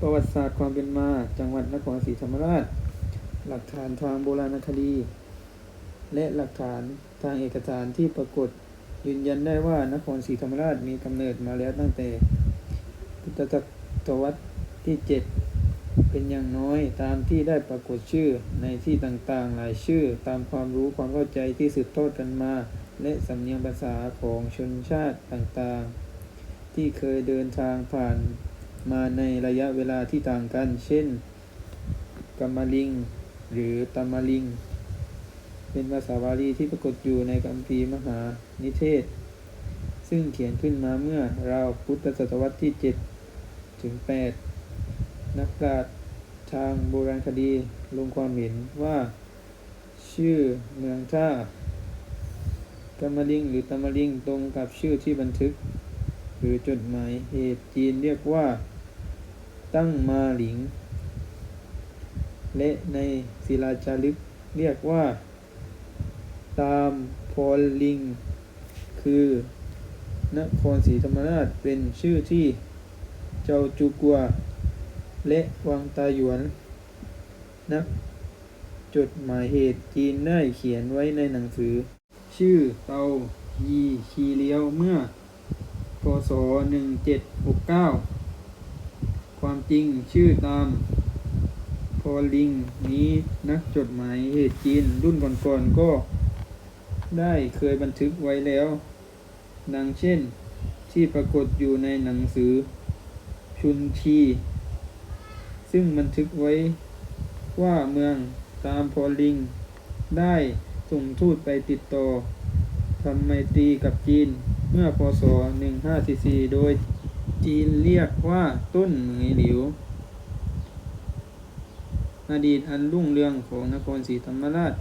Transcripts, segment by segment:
ประวัติศาสตร์ความเป็นมา จังหวัดนครศรีธรรมราช หลักฐานทางโบราณคดี และหลักฐานทางเอกสารที่ปรากฏยืนยันได้ว่านครศรีธรรมราชมีกำเนิดมาแล้วตั้งแต่พุทธศตวรรษที่ 7 เป็นอย่างน้อยตามที่ได้ปรากฏชื่อในที่ต่างๆ หลายชื่อตามความรู้ความเข้าใจที่สืบทอดกันมา และสำเนียงภาษาของชนชาติต่างๆ ที่เคยเดินทางผ่าน มาในระยะเวลาที่ต่างกัน เช่นกัมมาลิง หรือตัมมาลิง เป็นภาษาบาลีที่ปรากฏอยู่ในคัมภีร์มหานิเทศ ซึ่งเขียนขึ้นมาเมื่อราวพุทธศตวรรษที่ 7 ถึง 8 นักปราชญ์ทางโบราณคดีลงความเห็นว่า ชื่อเมืองท่ากัมมาลิง หรือตัมมาลิงตรงกับชื่อที่บันทึก หรือจดหมายเหตุจีนเรียกว่า ตั้งมาหลิง และในศิลาจารึกเรียกว่า ตามพอลลิง คือนครศรีธรรมราชเป็นชื่อที่เจ้าจูกัว และวังตาหยวนนักจดหมายเหตุจีนได้เขียนไว้ในหนังสือ ชื่อเตายีคีเลียวเมื่อ พศ1769 ความจริงชื่อตาม พอลลิงนี้นักจดหมายเหตุจีนรุ่นก่อนๆก็ได้เคยบันทึกไว้แล้ว ดังเช่นที่ปรากฏอยู่ในหนังสือชุนทีซึ่งบันทึกไว้ว่าเมืองตามพอลิง ได้ส่งทูตไปติดต่อทำไมตรีกับจีน เมื่อพศ 1544 โดยจีนเรียกว่าต้นเหมยหลิว อดีตอันรุ่งเรืองของนครศรีธรรมราช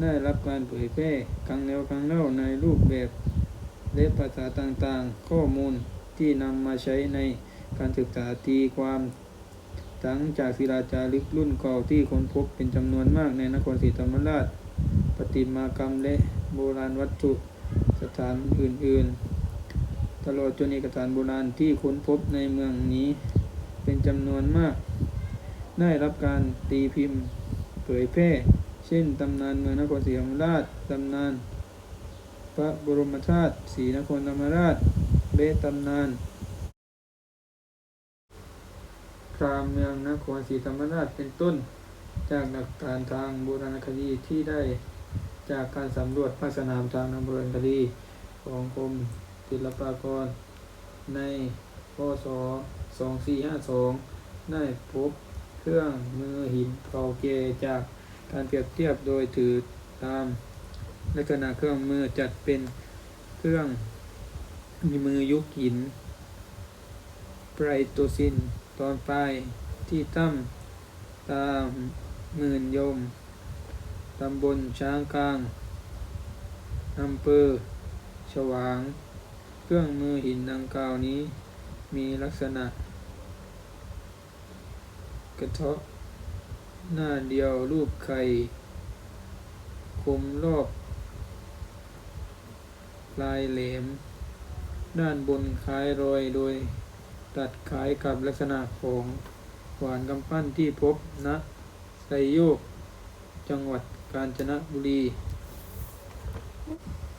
ได้รับการเผยแพร่ครั้งแล้วครั้งเล่าในรูปแบบและภาษาต่างๆ ข้อมูลที่นำมาใช้ในการศึกษาตีความทั้งจากศิลาจารึกรุ่นเก่าที่ค้นพบเป็นจำนวนมากในนครศรีธรรมราชประติมากรรมและโบราณวัตถุสถานอื่น ๆ ตลอดจนเอกสารโบราณที่ค้นพบในเมืองนี้ เป็นจำนวนมาก ได้รับการตีพิมพ์เผยแพร่ เช่นตำนานเมืองนครศรีธรรมราชตำนาน พระบรมธาตุศรีนครธรรมราชและตำนานพรามเมืองนครศรีธรรมราชเป็นต้น จากหลักฐานทางโบราณคดีที่ได้จากการสำรวจภาคสนามทางนโบราณคดีของกรม ศิลปากร ในพศ 2452 ได้พบเครื่องมือหินเก่าแก่จากการเปรียบเทียบโดยถือตามลักษณะเครื่องมือจัดเป็นเครื่องมีมือยุคหินไพรโตซินตอนปลายที่ตั้มตามหมื่นยม ตำบลช้างกลางอำเภอฉวาง ครื่องมือหินดังกล่าวนี้ มีลักษณะ กระเทาะหน้าเดียวรูปไข่คมรอบลายแหลม ด้านบนคล้ายรอยโดย ตัดคล้ายกับลักษณะของขวานกำปั้นที่พบณไซโยก จังหวัดกาญจนบุรี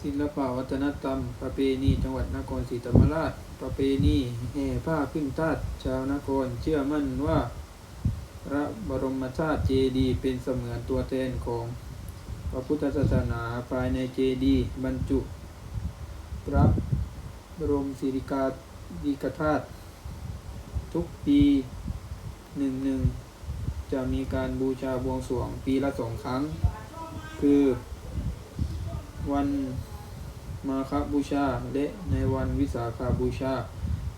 ศิลปวัฒนธรรม ประเพณีจังหวัดนครศรีธรรมราช ประเพณีแห่ผ้าขึ้นทาสชาวนครเชื่อมั่นว่า พระบรมธาตุเจดีย์เป็นเสมือนตัวแทนของพระพุทธศาสนาภายในเจดีย์บรรจุ พระบรมศิริกาธิกธาตุทุกปีหนึ่งหนึ่งจะมีการบูชาบวงสรวงปีละสองครั้ง คือวัน มาคบูชา และในวันวิสาขาบูชา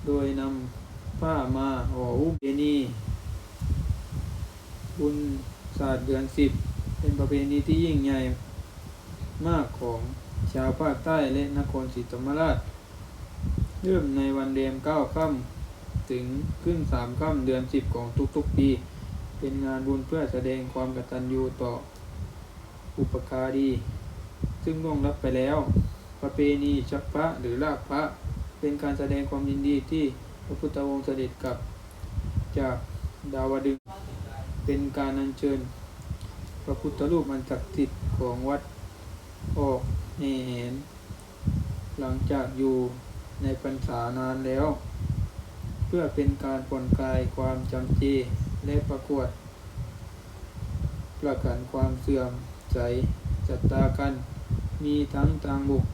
โดยนำผ้ามาห่อหุ้มเจนีบุญศาสตร์เดือนสิบเป็นประเพณีที่ยิ่งใหญ่มากของชาวภาคใต้และนครศรีธรรมราช เริ่มในวันเรียมเก้าค่ำถึงขึ้นสามค่ำเดือนสิบของทุกๆปี เป็นงานบุญเพื่อแสดงความกตัญญูต่ออุปการี ซึ่งล่วงลับไปแล้ว ประเพณีชักพระหรือลากพระ เป็นการแสดงความยินดีที่พระพุทธองค์เสด็จกลับจากดาวดึง เป็นการอัญเชิญ พระพุทธรูปมันศักดิ์สิทธิ์ของวัดออกแห่แหนหลังจากอยู่ในพรรษานานแล้ว เพื่อเป็นการผ่อนคลายความจำเจและประกวด ประกันความเสื่อมใจศรัทธากัน มีทั้งทางบุก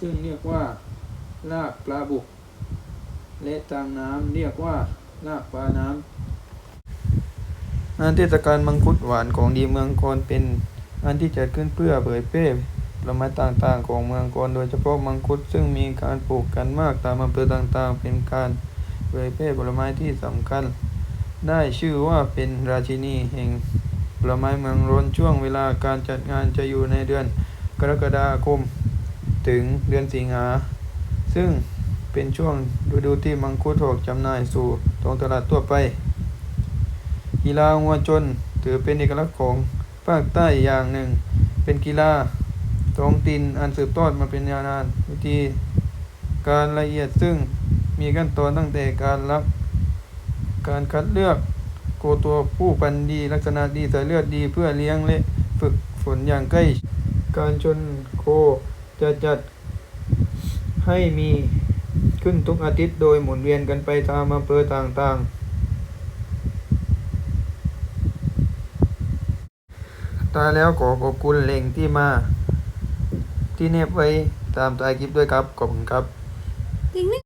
ซึ่งเรียกว่าลากปลาบุก และทางน้ำเรียกว่าลากปลาน้ำงานเทศกาลมังคุดหวานของดีเมืองกรเป็นงานที่จัดขึ้นเพื่อเผยแพร่ผลไม้ต่างๆ ของเมืองกรโดยเฉพาะมังคุดซึ่งมีการปลูกกันมากตามอำเภอต่างๆ เป็นการเผยแพร่ผลไม้ที่สำคัญ ได้ชื่อว่าเป็นราชินีแห่งผลไม้เมืองรนช่วงเวลาการจัดงานจะอยู่ในเดือนกรกฎาคม ถึงเดือนสิงหา ซึ่งเป็นช่วงฤดูที่มังคุดออกจำหน่ายสู่ท้องตลาดทั่วไป กีฬาวัวชนถือเป็นเอกลักษณ์ของภาคใต้อย่างหนึ่ง เป็นกีฬาท้องถิ่นอันสืบทอดมาเป็นยาวนานวิธีการละเอียดซึ่งมีขั้นตอนตั้งแต่การรับ การคัดเลือกโคตัวผู้พันดีลักษณะดีสายเลือดดีเพื่อเลี้ยงและฝึกฝนอย่างใกล้ การชนโค จะจัดให้มีขึ้นทุกอาทิตย์โดยหมุนเวียนกันไปตามอำเภอต่างๆ ตายแล้วขอขอบคุณแหล่งที่มา ที่เนบไว้ตามตายคลิปด้วยครับ ขอบคุณครับจริงไหม